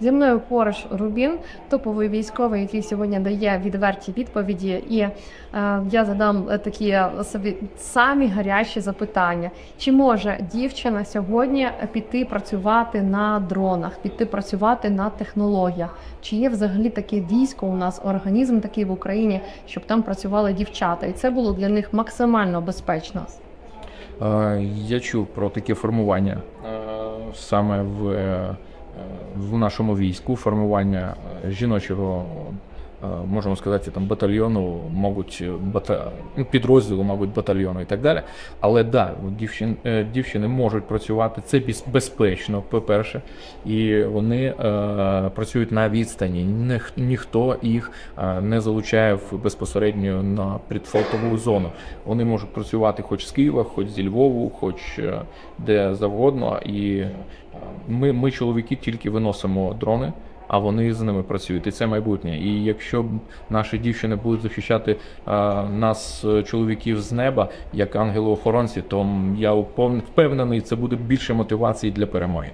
Зі мною поруч Рубін, топовий військовий, який сьогодні дає відверті відповіді. І е, я задам е, такі собі самі гарячі запитання: чи може дівчина сьогодні піти працювати на дронах, піти працювати на технологіях? Чи є взагалі таке військо у нас, організм такий в Україні, щоб там працювали дівчата? І це було для них максимально безпечно. Е, Я чув про таке формування е, саме в, е, в нашому війську, формування е, жіночого, можемо сказати, там батальйону, мабуть, бата... ну, підрозділу, мабуть, батальйону і так далі. Але да, дівчин, е, дівчини можуть працювати. Це безпечно, по-перше, і вони е, працюють на відстані. Ніх- ніхто їх е, не залучає в безпосередньо на предфронтову зону. Вони можуть працювати хоч з Києва, хоч зі Львову, хоч е, де завгодно. І е, ми, ми, чоловіки, тільки виносимо дрони. А вони з ними працюють, і це майбутнє. І якщо наші дівчини будуть захищати а, нас, е, чоловіків з неба, як ангели-охоронці, то я впевнений, це буде більше мотивації для перемоги.